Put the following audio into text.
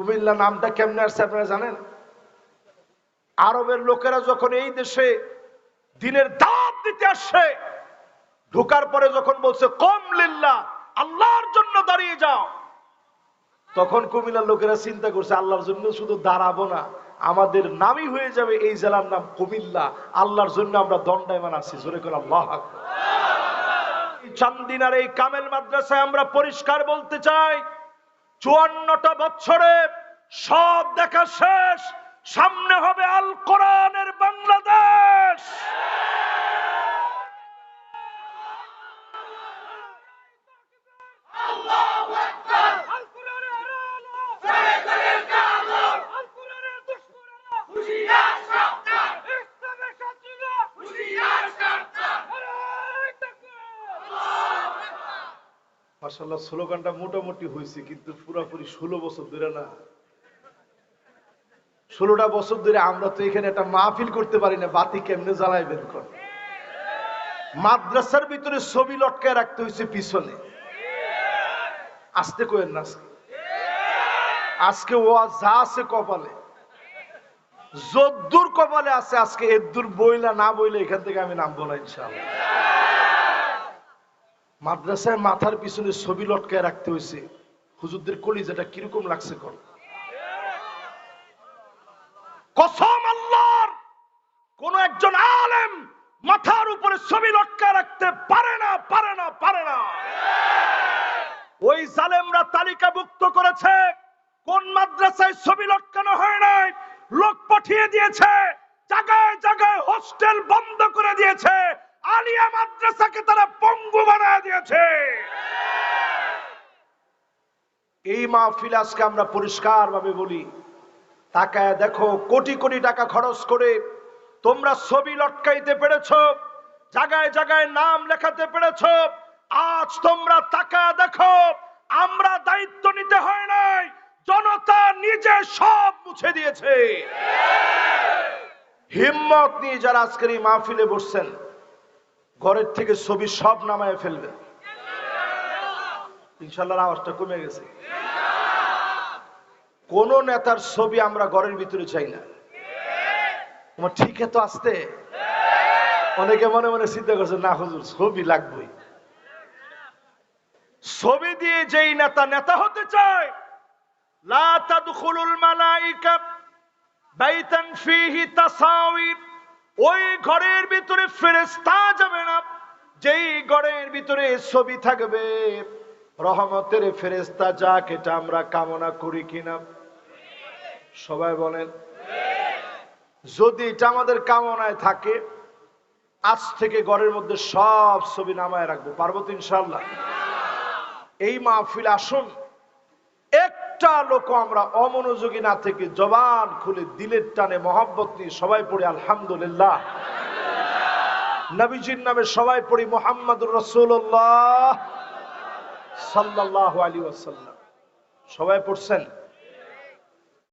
কুমিল্লা নামটা কেমনে আসছে আপনারা জানেন? আরবের লোকেরা যখন এই দেশে দিনের দাঁত দিতে আসছে, ঢোকার পরে যখন বলছে, কম লিল্লা, আল্লাহর জন্য দাঁড়িয়ে যাও। তখন কুমিল্লার লোকেরা চিন্তা করছে, আল্লাহর জন্য শুধু দাঁড়াবো না, আমাদের নামই হয়ে যাবে এই জেলার নাম কুমিল্লা। আল্লাহর জন্য আমরা দণ্ডায়মান আছি। জোরে করে আল্লাহ চান্দিনার এই কামেল মাদ্রাসায় আমরা পরিষ্কার বলতে চাই চুয়ান্নটা বছরে সব দেখা শেষ সামনে হবে আল কোরআনের মাসাল্লাহ স্লোগানটা মোটামুটি হয়েছে কিন্তু পুরাপুরি ষোলো বছর ধরে না। ষোলোটা বছর ধরে আমরা তো এখানে একটা মাহফিল করতে পারি না, বাতি কেমনে জ্বালাইবেন কোন? মাদ্রাসার ভিতরে ছবি লটকায় রাখতে হয়েছে পিছনে। আসতে কোয়েন না আজকে। আজকে ও যা আছে কপালে। যদ্দুর কপালে আছে, আজকে এদ্দুর বইলা না বইলে এখান থেকে আমি নাম বলা ইনশাআল্লাহ। মাদ্রাসায় মাথার পিছনে ছবি লটকায় রাখতে হয়েছে। হুজুরদের কলিজাটা কীরকম লাগছে কর কসম আল্লাহর, কোন একজন আলেম মাথার উপরে ছবি লটকায় রাখতে পারে না পারে না পারে না। ওই জালেমরা তালিকাভুক্ত করেছে, কোন মাদ্রাসায় ছবি লটকানো হয় নাই, লোক পাঠিয়ে দিয়েছে। আলিয়া মাদ্রাসাকে তারা পঙ্গু বানায় দিয়েছে। এই মাহফিল আজকে আমরা পরিষ্কার ভাবে বলি। তাকায় দেখো, কোটি কোটি টাকা খরচ করে তোমরা ছবি লটকাইতে পেরেছ, জায়গায় জায়গায় নাম লেখাতে পেরেছ, আজ তোমরা তাকায় দেখো, আমরা দায়িত্ব নিতে হয় নাই, জনতা নিজে সব মুছে দিয়েছে। হিম্মত নিয়ে যারা আজকের এই মাহফিলে বসছেন ঘরের থেকে ছবি সব নামায় ফেলবেন ইনশাল্লাহ আওয়াজটা কমে গেছে। কোন নেতার ছবি আমরা ঘরের ভিতরে চাই না। তোমার ঠিক তো আসতে? অনেকে মনে মনে চিন্তা করছে, না হুজুর, ছবি লাগবেই। ছবি দিয়ে যেই নেতা নেতা হতে চায় ওই ঘরের ভিতরে না যেই ঘরের ভিতরে ছবি থাকবে, রহমতের ফেরেশতা যাক এটা আমরা কামনা করি কিনা। সবাই বলেন, যদি এটা আমাদের কামনায় থাকে, আজ থেকে ঘরের মধ্যে সব ছবি নামায় রাখব। পারব তো ইনশাল্লাহ এই মাহফিল আসুন, একটা লোক আমরা অমনোযোগী না থেকে জবান খুলে দিলের টানে মহাব্বত নিয়ে সবাই পড়ে আলহামদুলিল্লাহ। নবীজির নামে সবাই পড়ি মোহাম্মদুর রসুল্লাহ সাল্লাহ আলী ওসাল্লাম সবাই পড়ছেন?